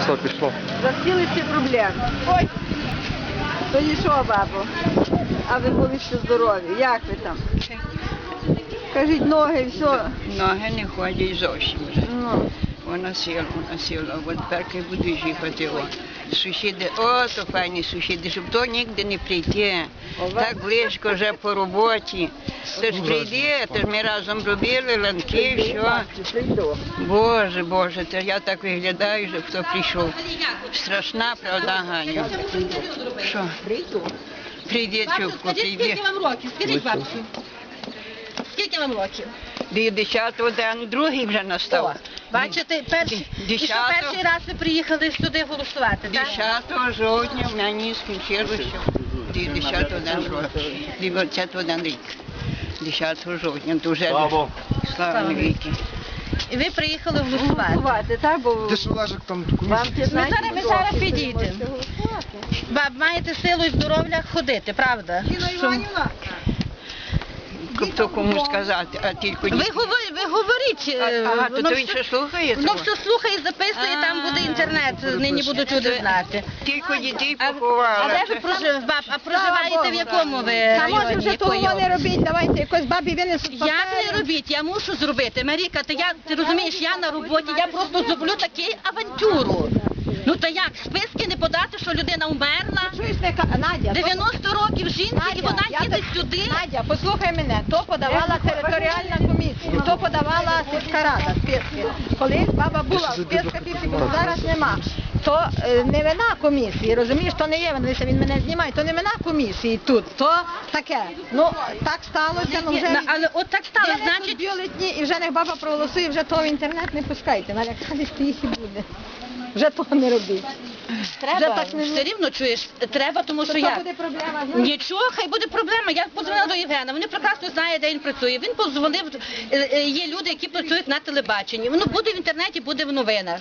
Все, пішло. Захотіли всі проблеми. Ой. То нічого, бабо. А ви були ще здорові. Як ви там? Кажіть, ноги, все. Ноги не ходять зовсім вже. Ну, Вона сіла, вона сіла. От перки буду їхати. О. Сусіди, о, то файні сусіди, щоб то ніде не прийти. Так близько вже по роботі. Ти ж прийди, ти ж ми разом робили ланки, все. Боже, Боже, то я так виглядаю, що хто прийшов. Страшна, правда, Ганю? Що? Прийду. Прийди, Чубко, Скажіть, прийди. скільки вам років? Скажіть, бабусю. Скільки вам років? Десятого день, другий вже настав. О, бачите, перший, і що перший раз ви приїхали сюди голосувати, так? 10 жовтня в мені скінчилося 10 день жовтня, 20 день рік. 10 жовтня, вже Слава. навіки. І ви приїхали голосувати. Так? Бо там вам 15 зараз- ми зараз підійдемо. Баб, маєте силу і здоров'я ходити, правда? Що- Хто кому сказати, а тільки Ви, говор- ви говоріть. е, А, ага, то воно той все- ще слухає Воно все слухає, записує, там буде інтернет, нині будуть люди знати. Тільки дітей А, а поховали. де ви проживаєте? Баб, а проживаєте в якому ви Та може районі? вже того якої не робіть, давайте якось бабі винесуть Як папери. не робіть? Я мушу зробити. Маріка, ти я ти розумієш, я на роботі, я просто зроблю таку авантюру. Ну та як, списки не подати, що людина умерла? Чуєш, не Надя, 90 років жінці, і вона я їде так- сюди. Надя, послухай мене, то подавала територіальна комісія, то подавала сільська рада списки. Колись баба була в списках і зараз нема. То е, не вина комісії, розумієш, то не є, дивися, він мене знімає, то не вина комісії тут, то таке. Ну, так сталося, ну вже... На- Але от так стало, значить, бюлетні, і вже не баба проголосує, вже то в інтернет не пускайте. Налякались їх і буде. Вже того не робіть. Треба, вже так не- все рівно чуєш, треба, тому що я. буде проблема. Нічого, хай буде проблема. Я подзвонила до Євгена. Вони прекрасно знають, де він працює. Він подзвонив. е, е, Є люди, які працюють на телебаченні. Воно буде в інтернеті, буде в новинах.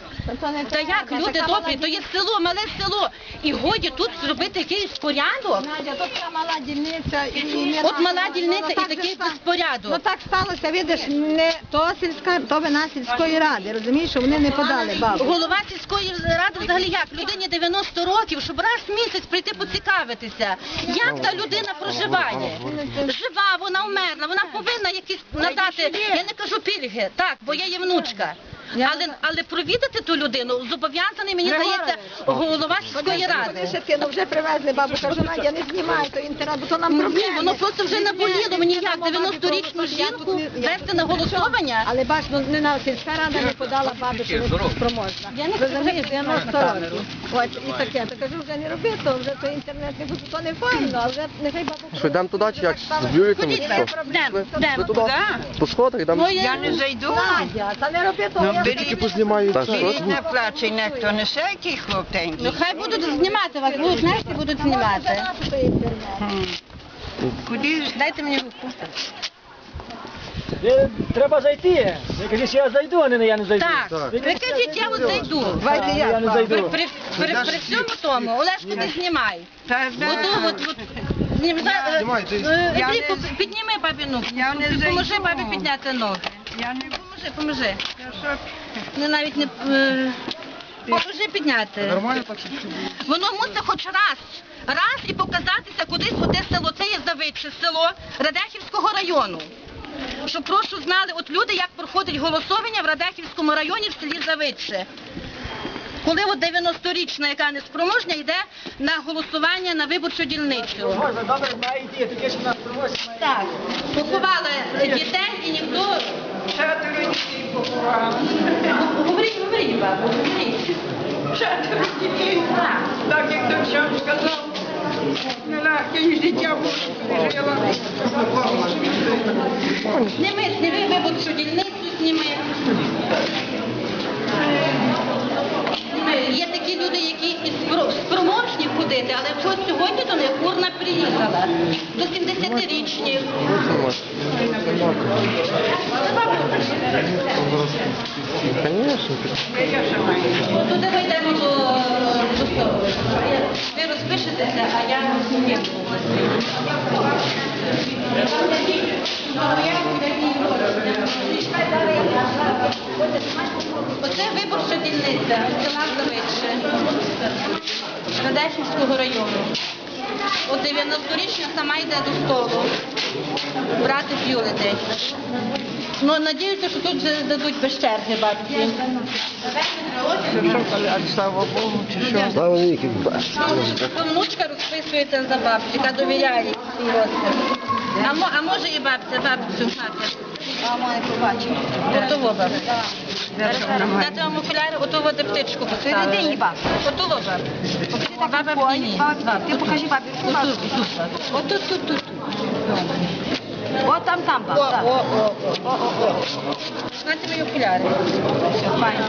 Та як люди добрі, то є село, мале село. І годі тут зробити якийсь порядок. Надя, то така мала дільниця і не От мала дільниця Ну, і так же такий ста- Ну безпорядок. так сталося, видиш, не то сільська, то вина сільської ради, розумієш, що вони не подали бабу. Голова сільської ради взагалі як? Людині 90 років, щоб раз в місяць прийти поцікавитися, як та людина проживає. Жива, вона вмерла, вона повинна якісь надати, я не кажу пільги, так, бо я є внучка. Але, але провідати ту людину зобов'язаний, мені здається, голова сільської Вони ради. ще ну вже привезли бабу, кажу, Надя, не знімай то інтернет, бо то нам Ні, воно просто вже наболіло. Мені як 90-річну жінку я вести на голосування. Але бач, ну не на сільська рада не подала бабі, що не спроможна. Я не скажу, 90 років. От і таке. То кажу, вже не роби, то вже то інтернет не буде, то не файно, а вже нехай бабу Що, йдемо туди чи як? З бюлетами Ходіть, йдемо, йдемо. Ви туди? По сходах йдемо? Ну, Я не зайду. Надя, та не роби того. Ну, беріть. тобі Тільки познімаю. Беріть все. на плач, і ніхто несе який хлоптенький. Ну хай будуть знімати вас, будуть знаєте, будуть знімати. Куди ж? Дайте мені руку. Е, Треба зайти. Ви кажіть, що я зайду, а не я не зайду. Так, ви кажіть, я от зайду. Давайте я я. не При, зайду. при, при, при всьому тому, Олешко, ти знімай. Та да. От, от, знім, Знімай, ти. Я не- підніми бабі ногу. Я не Поможи зайду. бабі підняти ноги. Поможи, поможи. Не навіть не... е, Поможи підняти. Нормально так, Воно мусить хоч раз, раз і показатися кудись у те село. Це є Завидше село Радехівського району. Щоб прошу знали, от люди, як проходить голосування в Радехівському районі в селі Завидше. Коли от 90-річна, яка неспроможня, йде на голосування на виборчу дільницю. Добре, має йти, таке ж нас. Так, поховали дітей і ніхто... Четверо дітей поховали. Говоріть, говоріть, бабу, говоріть. Четверо дітей. Так як Довчан сказав. Нелегке життя жила. Зніми, зніми виборчу дільницю, зніми. Зніми. Є такі люди, які спроможні ходити, але чогось сьогодні до урна приїхала. До 70-річних. Звісно. Туди ми йдемо до, до. Ви розпишетеся, а я зніму. Оце виборча дільниця села Завидше Радехівського району. От 90-річна сама йде до столу брати бюлетень. Ну, надіюся, що тут вже дадуть без черги бабці. Слава Богу, чи що? Слава віки. Внучка розписується за бабцю, яка довіряє свій розпис. А, мо- а може і бабця, бабцю мати. А мене побачив. Отого бабця. Дати вам окуляри, отого де птичку поставили. Середині бабця. Отого бабця. Баба в діні. Ти покажи бабі. Отут, тут. Отут, тут, тут. О, там, там, О, бабця. о, о, о, о, о. Знаєте мої окуляри? Все, файно.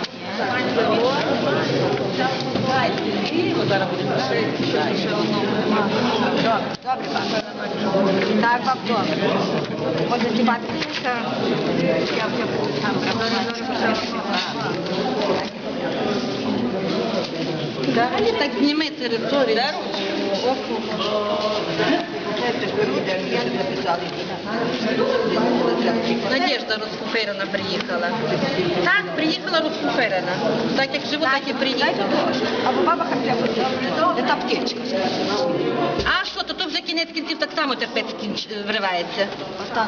Добре, бабця. Так, баб, добре. Може, ти бабі пишеш? Я вже там Взагалі так зніми територію. Надежда розкуфирена приїхала. Так, приїхала розкуфирена. Так як живу, так і приїхала. Або баба хотя б це аптечка. А що, то, то вже кінець кінців так само терпець кінч... вривається. Остан.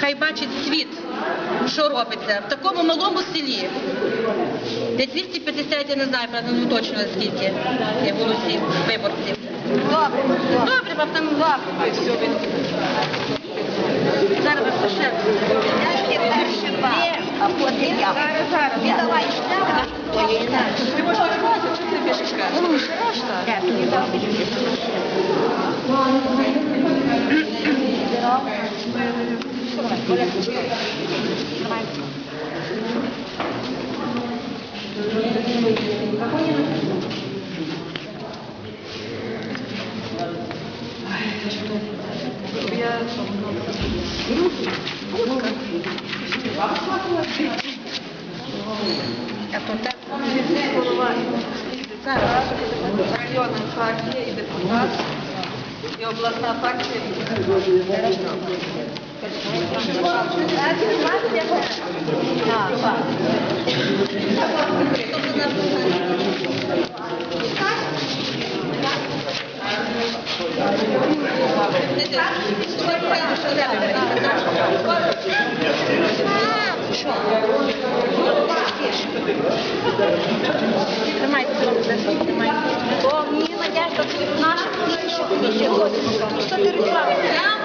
Хай бачить світ, що робиться в такому малому селі. Де 250, я не знаю, правда, не точно скільки є голосів, виборців. Добре, добре. Добре, баб там добре. Зараз вас ще. Я ще перші бабі, а потім я. Ти давай штаб, то я не знаю. Ти можеш розказати, що ти більше скажеш? Я тобі добре. А то так. Районна партія і депутат, і обласна партія. Тримайте, Надежда, це наша політична комісія ходить. Що ти рішала? Я.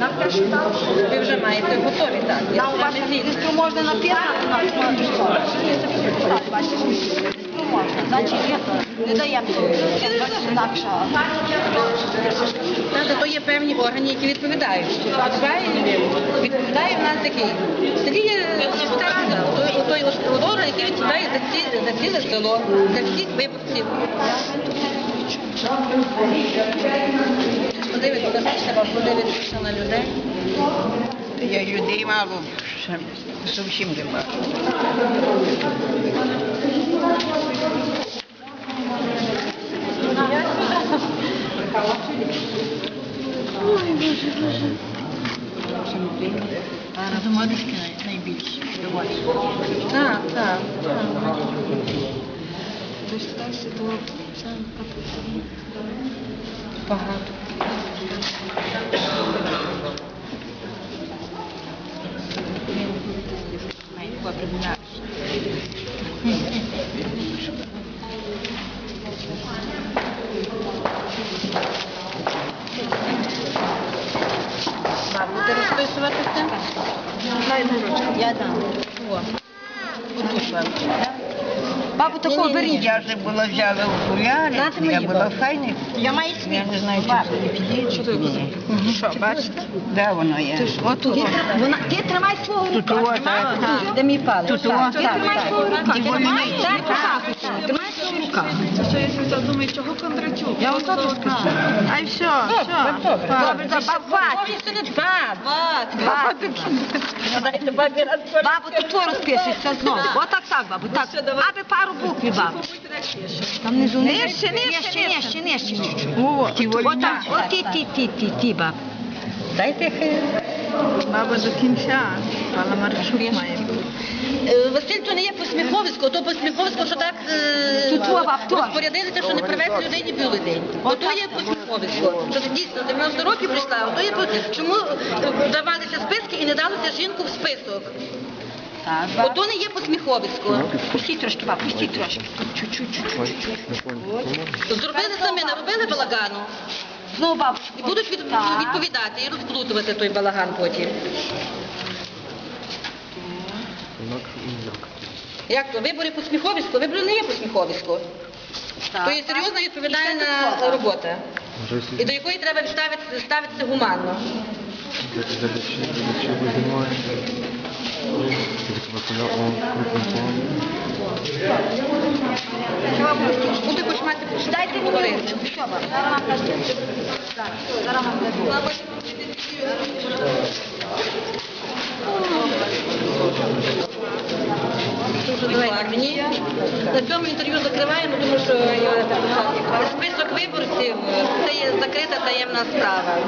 Нам Ви вже маєте готові, так? Я у вас можна написати, на що що. Бачите, листу можна. Значить, не даємо. Інакше. Та, то є певні органи, які відповідають. Відповідає, в нас такий. Рада, той, орган, який відповідає за, ці, за ціле село, за всіх виборців. Вам подивитися на людей. Я людей мало, ще зовсім не бачу. Домадушки найбільші. Так, так. Багато. Бабу, ти розписуватися? Я дам. О, отут бабу. Бабу такого беріть. Я вже була взяла окуляри, Дати я мені, була бабу. файна. Я маю Я не знаю, чи це не підійде. Що, бачите? Де воно є? Вона, ти тримай свого рука. Тут так. Де мій палець? Тут Так. Ти тримай свого рука. Ти тримай, так, так. Тримай свого рука. Що я думаю, чого Кондратюк? Я от тут скажу. Та й все, все. Добре, добре, не дбати. Бабу, тут твою розпишешся знову. Отак так, бабу, так. Аби пару буквів, бабу. Там внизу нижче, нижче, нижче, нижче. Отак, от ті, ті, ті, ті, баб. Дайте хай. Баба до кінця. Пала Марчук має бути. Е, Василь, то не є посміховисько, то посміховисько, що так е, Тут розпорядилися, що не привезли людей ні бюлетень. Ото є посміховисько. Що дійсно 90 років прийшла, ото є по- чому е, давалися списки і не далося жінку в список. Ото не є посміховисько. Пустіть трошки, баб, пустіть трошки. Чуть-чуть. Зробили самі, наробили балагану. Знову бабу. І будуть від- відповідати і розплутувати той балаган потім. Як то? Вибори посміховисько? Вибори не є посміховисько. То є серйозна і відповідальна робота. І до якої треба відставити- ставитися гуманно. Буде хоч мати Дайте мені мені. На цьому інтерв'ю закриваємо, тому що список виборців це є закрита таємна справа.